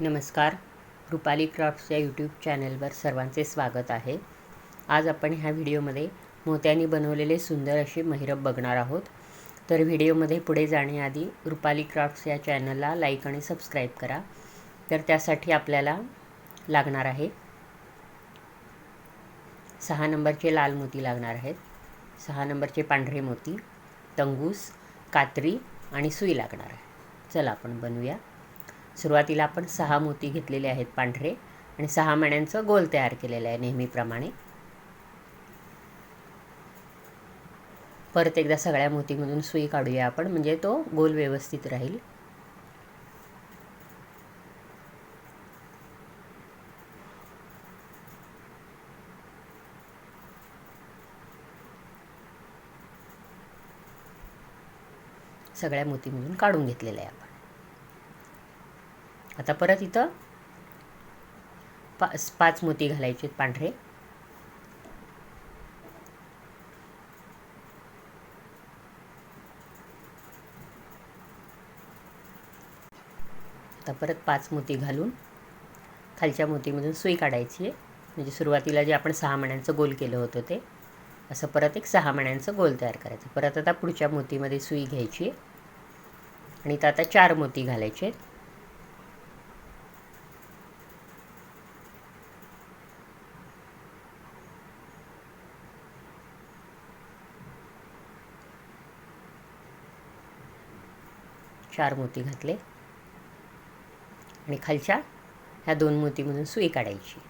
नमस्कार. रुपाली क्राफ्ट्स या यूट्यूब चॅनलवर सर्वांचे स्वागत आहे. आज आपण ह्या व्हिडिओमध्ये मोत्यांनी बनवलेले सुंदर असे महिरप बघणार आहोत. तर व्हिडिओमध्ये पुढे जाण्याआधी रुपाली क्राफ्ट्स या चॅनलला लाईक आणि सबस्क्राईब करा. तर त्यासाठी आपल्याला लागणार आहे. सहा नंबरचे लाल मोती लागणार आहेत. सहा नंबरचे पांढरे मोती तंगूस कात्री आणि सुई लागणार आहे. चला आपण बनवूया. सुरुवातीला आपण सहा मोती घेतलेले आहेत पांढरे आणि सहा मण्यांचं गोल तयार केलेलं आहे नेहमीप्रमाणे. परत एकदा सगळ्या मोतीमधून सुई काढूया आपण म्हणजे तो गोल व्यवस्थित राहील. सगळ्या मोतीमधून काढून घेतलेलं आहे आपण. आता परत इथं पाच पाच मोती घालायचे पांढरे. आता परत पाच मोती घालून खालच्या मोतीमधून सुई काढायची आहे. म्हणजे सुरुवातीला जे आपण सहा मण्यांचं गोल केलं होतं ते असं परत एक सहा मण्यांचं गोल तयार करायचं. परत आता पुढच्या मोतीमध्ये सुई घ्यायची आहे. आणि इथं आता चार मोती घालायचे आहेत. चार मोती घातले. आणि खालच्या ह्या दोन मोतीमधून सुई काढायची.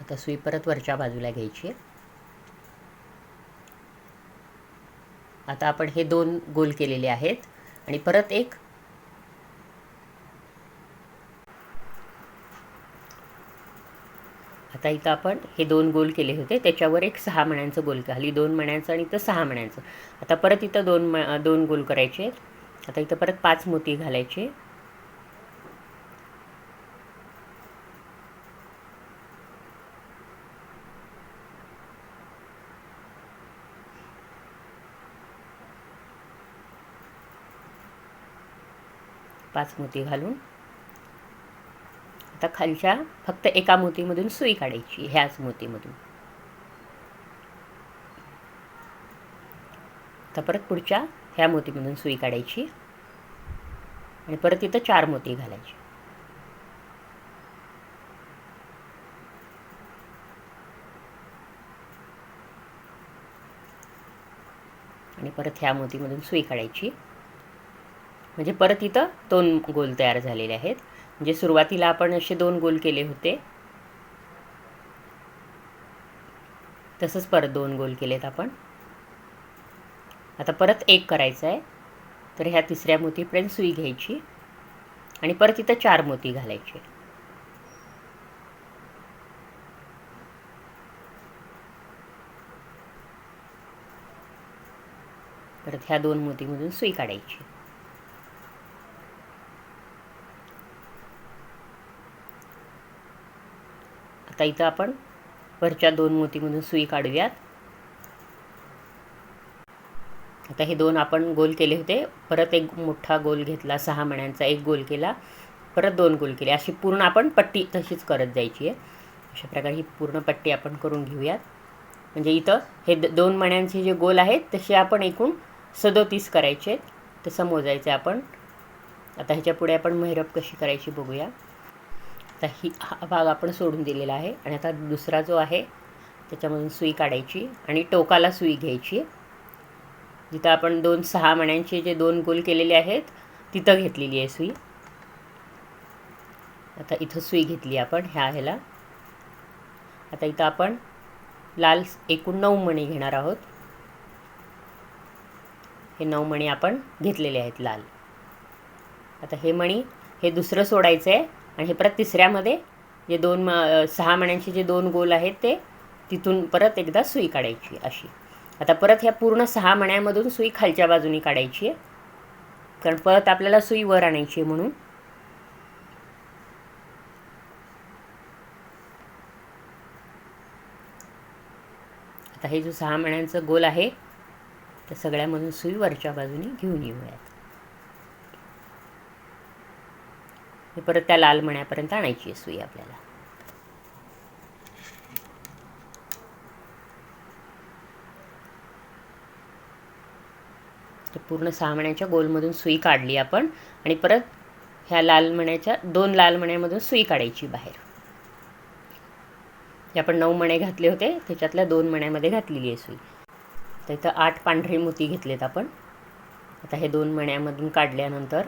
आता सुई परत वरच्या बाजूला घ्यायची. आता आपण हे दोन गोल केलेले आहेत. आणि परत एक आता इथं आपण हे दोन गोल केले होते. त्याच्यावर एक सहा मण्यांचं गोल खाली दोन मण्यांचं आणि इथं सहा मण्यांचं. आता परत इथं दोन म दोन गोल करायचे आता इथं परत पाच मोती घालायचे. पाच मोती घालून. आता खालच्या फक्त एका मोतीमधून सुई काढायची ह्याच मोतीमधून. आता परत पुढच्या ह्या मोतीमधून सुई काढायची आणि परत इथं चार मोती घालायची. आणि परत ह्या मोतीमधून सुई काढायची. म्हणजे परत इथं दोन गोल तयार झालेले आहेत. म्हणजे सुरुवातीला आपण असे दोन गोल केले होते. तसंच परत दोन गोल केलेत आपण. आता परत एक करायचं आहे तर ह्या तिसऱ्या मोतीपर्यंत सुई घ्यायची आणि परत इथं चार मोती घालायचे. परत ह्या दोन मोतीमधून सुई काढायची. आता इथं आपण वरच्या दोन मोतीमधून सुई काढूयात. आता हे दोन आपण गोल केले होते. परत एक मोठा गोल घेतला सहा मण्यांचा एक गोल केला परत दोन गोल केले. अशी पूर्ण आपण पट्टी तशीच करत जायची आहे. अशा प्रकारे ही पूर्ण पट्टी आपण करून घेऊयात. म्हणजे इथं हे दोन मण्यांचे जे गोल आहेत तसे आपण एकूण सदोतीस करायचे आहेत. तसं मोजायचं आपण. आता ह्याच्या पुढे आपण मेहरप कशी करायची बघूया. आता ही हा भाग आपण सोडून दिलेला आहे आणि आता दुसरा जो आहे त्याच्यामधून सुई काढायची आणि टोकाला सुई घ्यायची. जिथं आपण दोन सहा मण्यांचे जे दोन गोल केलेले आहेत तिथं घेतलेली आहे सुई. आता इथं सुई घेतली आपण ह्या ह्याला. आता इथं आपण लाल एकूण नऊ मणी घेणार आहोत. हे नऊ मणी आपण घेतलेले आहेत लाल. आता हे मणी हे दुसरं सोडायचं आहे आणि हे परत तिसऱ्यामध्ये जे दोन सहा मण्यांचे जे दोन गोल आहेत ते तिथून परत एकदा सुई काढायची अशी. आता परत ह्या पूर्ण सहा मण्यामधून सुई खालच्या बाजूनी काढायची आहे. कारण परत आपल्याला सुई वर आणायची आहे म्हणून. आता हे जो सहा मण्यांचं गोल आहे त्या सगळ्यामधून सुई वरच्या बाजूने घेऊन येऊयात. हे परत त्या लाल मण्यापर्यंत आणायची आहे सुई आपल्याला. पूर्ण सहा मण्याच्या गोलमधून सुई काढली आपण आणि परत ह्या लाल मण्याच्या दोन लाल मण्यामधून सुई काढायची बाहेर. जे आपण नऊ मणे घातले होते त्याच्यातल्या दोन मण्यामध्ये घातलेली आहे सुई. तर इथं आठ पांढरे मोती घेतलेत आपण. आता हे दोन मण्यामधून काढल्यानंतर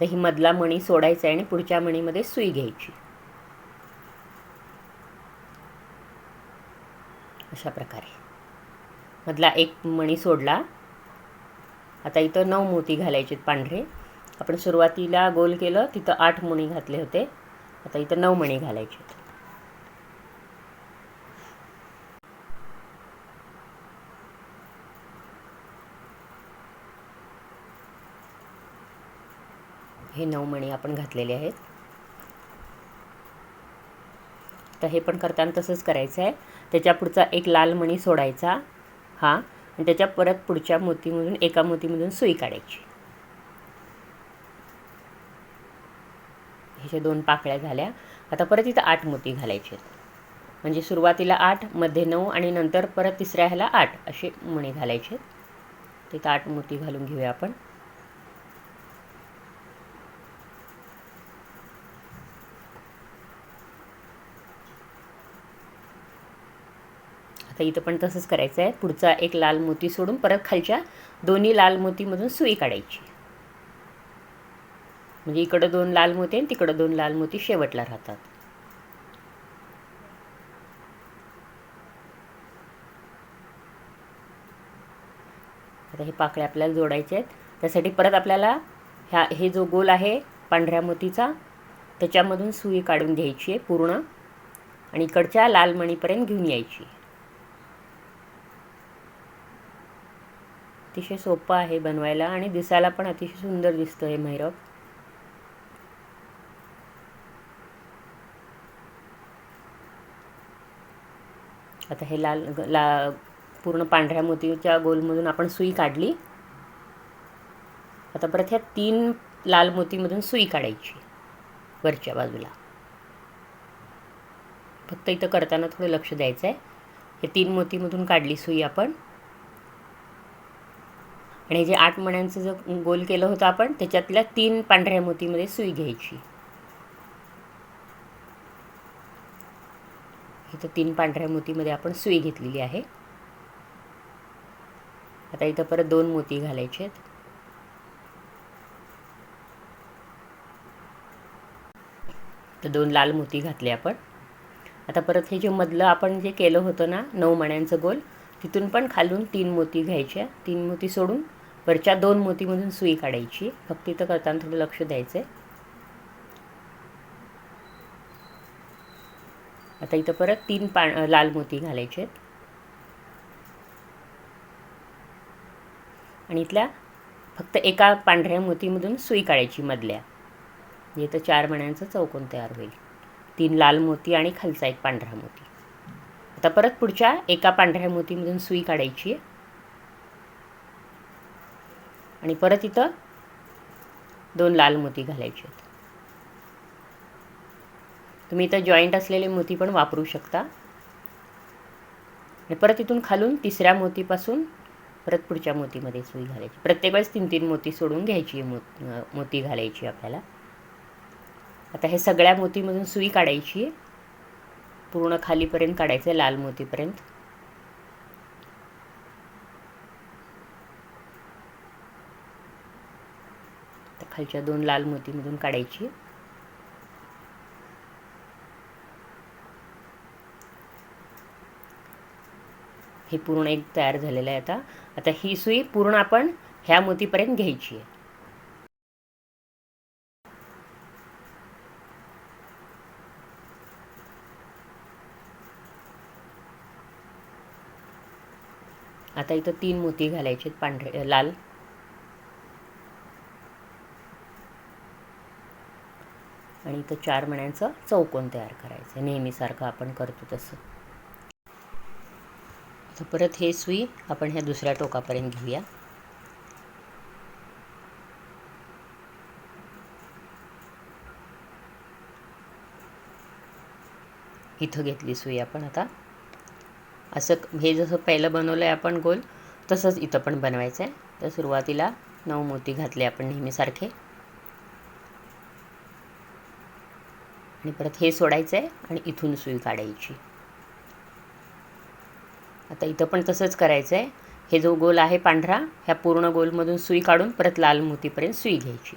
तर ही मधला मणी सोडायचा आहे आणि पुढच्या मणीमध्ये सुई घ्यायची. अशा प्रकारे. मधला एक मणी सोडला. आता इथं नऊ मोती घालायचे पांढरे. आपण सुरुवातीला गोल केलं तिथं आठ मणी घातले होते. आता इथं नऊ मणी घालायचे हे नऊ मणी आपण घातलेले आहेत. तर हे पण करताना तसंच करायचं आहे त्याच्या पुढचा एक लाल मणी सोडायचा हा. आणि त्याच्या परत पुढच्या मोतीमधून एका मोतीमधून सुई काढायची. ह्याच्या दोन पाकळ्या झाल्या आता परत इथं आठ मोती घालायचे म्हणजे सुरुवातीला आठमध्ये नऊ आणि नंतर परत तिसऱ्या ह्याला आठ असे मणी घालायचे तिथं आठ मोती घालून घेऊया आपण. आता इथं पण तसंच करायचं आहे पुढचा एक लाल मोती सोडून परत खालच्या दोन्ही लाल मोतीमधून सुई काढायची. म्हणजे इकडं दोन लाल मोती आणि तिकडं दोन लाल मोती शेवटला राहतात. आता हे पाकळे आपल्याला जोडायचे आहेत. त्यासाठी परत आपल्याला ह्या हे जो गोल आहे पांढऱ्या मोतीचा त्याच्यामधून सुई काढून घ्यायची आहे पूर्ण. आणि इकडच्या लाल मणीपर्यंत घेऊन यायची. अतिशय सोपं आहे बनवायला आणि दिसायला पण अतिशय सुंदर दिसतं हे मैरप. आता हे लाल ला पूर्ण पांढऱ्या मोतीच्या गोलमधून आपण सुई काढली. आता परत ह्या तीन लाल मोतीमधून सुई काढायची वरच्या बाजूला. फक्त इथं करताना थोडं लक्ष द्यायचं आहे हे तीन मोतीमधून काढली सुई आपण. आणि जे आठ मण्यांचं जर गोल केलं होतं आपण त्याच्यातल्या तीन पांढऱ्या मोतीमध्ये सुई घ्यायची. इथं तीन पांढऱ्या मोतीमध्ये आपण सुई घेतलेली आहे. आता इथं परत दोन मोती घालायचे आहेत. तर दोन लाल मोती घातले आपण. आता परत हे जे मधलं आपण जे केलं होतं ना नऊ मण्यांचं गोल तिथून पण खालून तीन मोती घ्यायच्या तीन मोती सोडून वरच्या दोन मोतीमधून सुई काढायची. फक्त इथं करताना थोडं लक्ष द्यायचं आहे आता इथं परत तीन पा लाल मोती घालायचे आहेत आणि इथल्या फक्त एका पांढऱ्या मोतीमधून सुई काढायची मधल्या. म्हणजे इथं चार मण्यांचं चौकोन तयार होईल. तीन लाल मोती आणि खालचा एक पांढरा मोती. आता परत पुढच्या एका पांढऱ्या मोतीमधून सुई काढायची. आहे आणि परत इथं दोन लाल मोती घालायचे आहेत. तुम्ही इथं जॉईंट असलेले मोती पण वापरू शकता. आणि परत इथून खालून तिसऱ्या मोतीपासून परत पुढच्या मोतीमध्ये सुई घालायची. प्रत्येक वेळेस तीन तीन मोती सोडून घ्यायची मो मोती घालायची आपल्याला. आता हे सगळ्या मोतीमधून सुई काढायची पूर्ण खालीपर्यंत काढायचं आहे लाल मोतीपर्यंत. खालच्या दोन लाल मोतीमधून काढायची. हे पूर्ण एक तयार झालेलं आहे आता. आता ही सुई पूर्ण आपण ह्या मोतीपर्यंत घ्यायची आहे. आता इथं तीन मोती घालायचे पांढरे लाल. इथं चार महिन्यांचं चौकोन तयार करायचं. नेहमीसारखं आपण करतो तसं. आता परत हे सुई आपण ह्या दुसऱ्या टोकापर्यंत घेऊया. इथं घेतली सुई आपण आता. असं हे जसं पहिलं बनवलं आहे आपण गोल तसंच इथं पण बनवायचं आहे तर सुरुवातीला नऊ मोती घातले आपण नेहमीसारखे. आणि परत हे सोडायचं आहे आणि इथून सुई काढायची. आता इथं पण तसंच करायचं आहे हे जो गोल आहे पांढरा ह्या पूर्ण गोलमधून सुई काढून परत लाल मोतीपर्यंत सुई घ्यायची.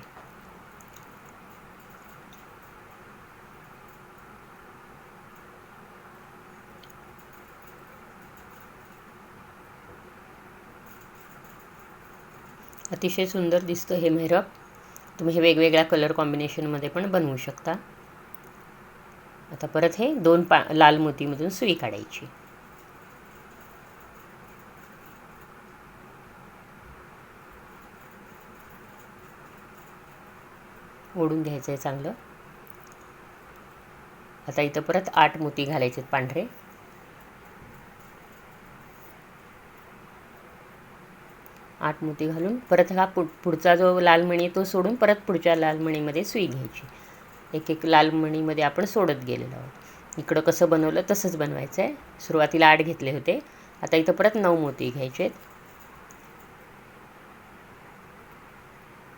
अतिशय सुंदर दिसतं हे मेहरब. तुम्ही हे वेगवेगळ्या कलर कॉम्बिनेशनमध्ये पण बनवू शकता. आता परत हे दोन पा लाल मोतीमधून सुई काढायची. ओढून घ्यायचं आहे चांगलं. आता इथं परत आठ मोती घालायचे पांढरे. आठ मोती घालून परत हा पुढचा जो लाल मणी तो सोडून परत पुढच्या लाल मणीमध्ये सुई घ्यायची. एक एक लाल मणीमध्ये आपण सोडत गेलेलो आहोत. इकडं कसं बनवलं तसंच बनवायचं आहे सुरुवातीला आठ घेतले होते. आता इथं परत नऊ मोती घ्यायचे आहेत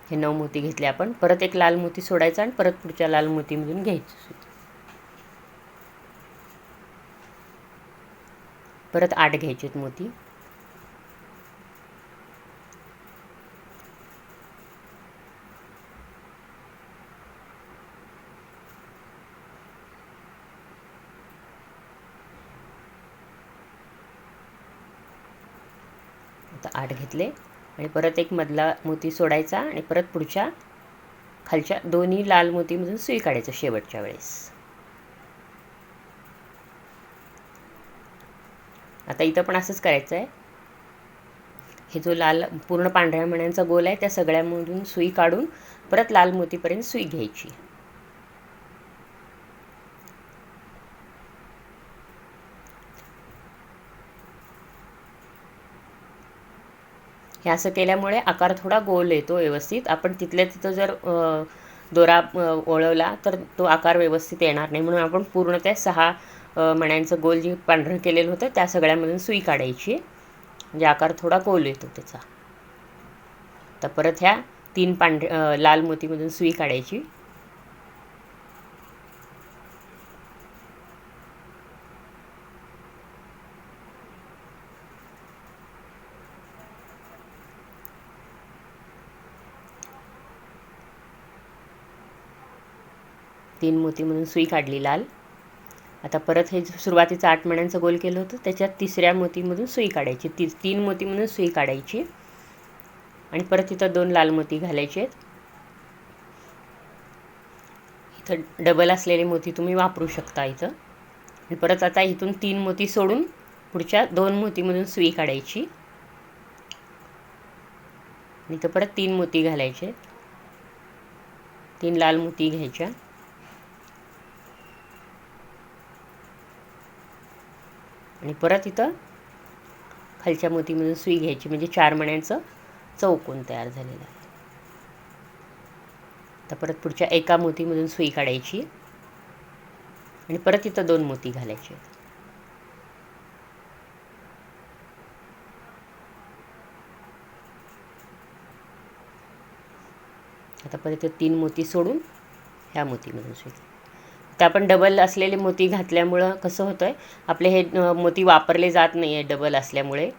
हे नऊ मोती घेतले आपण. परत एक लाल मोती सोडायचा आणि परत पुढच्या लाल मोतीमधून घ्यायचं परत आठ घ्यायचे आहेत मोती. आता आठ घेतले. आणि परत एक मधला मोती सोडायचा आणि परत पुढच्या खालच्या दोन्ही लाल मोतीमधून सुई काढायचं शेवटच्या वेळेस. आता इथं पण असंच करायचं आहे हे जो लाल पूर्ण पांढऱ्या मण्यांचा गोल आहे त्या सगळ्यामधून सुई काढून परत लाल मोतीपर्यंत सुई घ्यायची. हे असं केल्यामुळे आकार थोडा गोल येतो व्यवस्थित. आपण तिथल्या तिथं जर दोरा ओळवला तर तो आकार व्यवस्थित येणार नाही. म्हणून आपण पूर्ण त्या सहा मण्यांचं गोल जे पांढरं केलेलं होतं त्या सगळ्यामधून सुई काढायची. म्हणजे आकार थोडा गोल येतो त्याचा. तर परत ह्या तीन पांढ लाल मोतीमधून सुई काढायची. तीन मोतीमधून सुई काढली लाल. आता परत हे सुरुवातीचं आठ मण्यांचं गोल केलं होतं त्याच्यात तिसऱ्या मोतीमधून सुई काढायची. ती तीन मोतीमधून सुई काढायची. आणि परत इथं दोन लाल मोती घालायचे आहेत. इथं डबल असलेले मोती तुम्ही वापरू शकता इथं. आणि परत आता इथून तीन मोती सोडून पुढच्या दोन मोतीमधून सुई काढायची. आणि इथं परत तीन मोती घालायचे तीन लाल मोती घ्यायच्या. आणि परत इथं खालच्या मोतीमधून सुई घ्यायची म्हणजे चार मण्यांचं चौकोन तयार झालेलं आहे. तर परत पुढच्या एका मोतीमधून सुई काढायची आणि परत इथं दोन मोती घालायचे. आता परत तीन मोती सोडून ह्या मोतीमधून सुई त्या आपण डबल असलेले मोती घातल्यामुळं कसं होतं आहे आपले हे मोती वापरले जात नाही आहे डबल असल्यामुळे.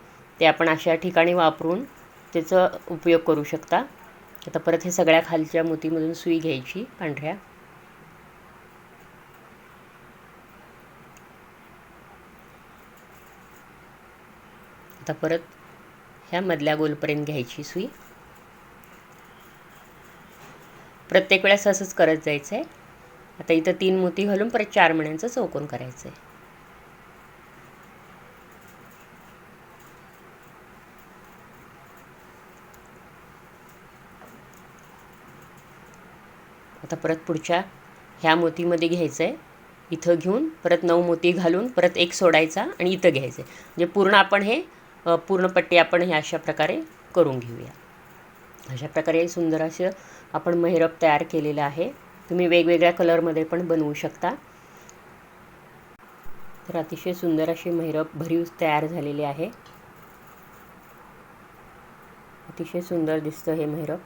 ते आपण अशा ठिकाणी वापरून त्याचा उपयोग करू शकता. आता परत हे सगळ्या खालच्या मोतीमधून सुई घ्यायची पांढऱ्या. आता परत ह्या मधल्या गोलपर्यंत घ्यायची सुई. प्रत्येक वेळेस असंच करत जायचं आहे आता इथं तीन मोती घालून परत चार मण्यांचं चौकोन करायचं आहे आता परत पुढच्या ह्या मोतीमध्ये घ्यायचं आहे इथं घेऊन परत नऊ मोती घालून परत एक सोडायचा आणि इथं घ्यायचं आहे म्हणजे पूर्ण आपण हे पूर्ण पट्टी आपण हे अशा प्रकारे करून घेऊया. अशा प्रकारे सुंदर असं आपण मेहरब तयार केलेलं आहे. तुम्ही वेगवेगळ्या कलरमध्ये पण बनवू शकता. तर अतिशय सुंदर अशी महिरप भरीव तयार झालेली आहे. अतिशय सुंदर दिसतं हे महिरप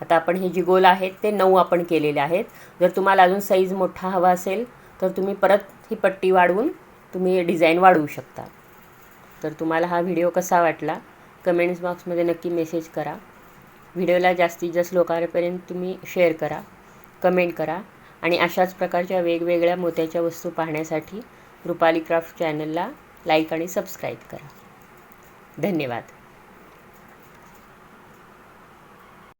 आता आपण हे जी गोल आहेत ते नऊ आपण केलेले आहेत. जर तुम्हाला अजून साईज मोठा हवा असेल तर तुम्ही परत ही पट्टी वाढवून तुम्ही डिझाईन वाढवू शकता. तर तुम्हाला हा व्हिडिओ कसा वाटला कमेंट्स बॉक्समध्ये नक्की मेसेज करा. व्हिडिओला जास्तीत जास्त लोकांपर्यंत तुम्ही शेअर करा. कमेंट करा आणि अशाच प्रकारच्या वेगवेगळ्या मोत्याच्या वस्तू पाहण्यासाठी रुपाली क्राफ्ट चॅनलला लाईक आणि सबस्क्राईब करा. धन्यवाद.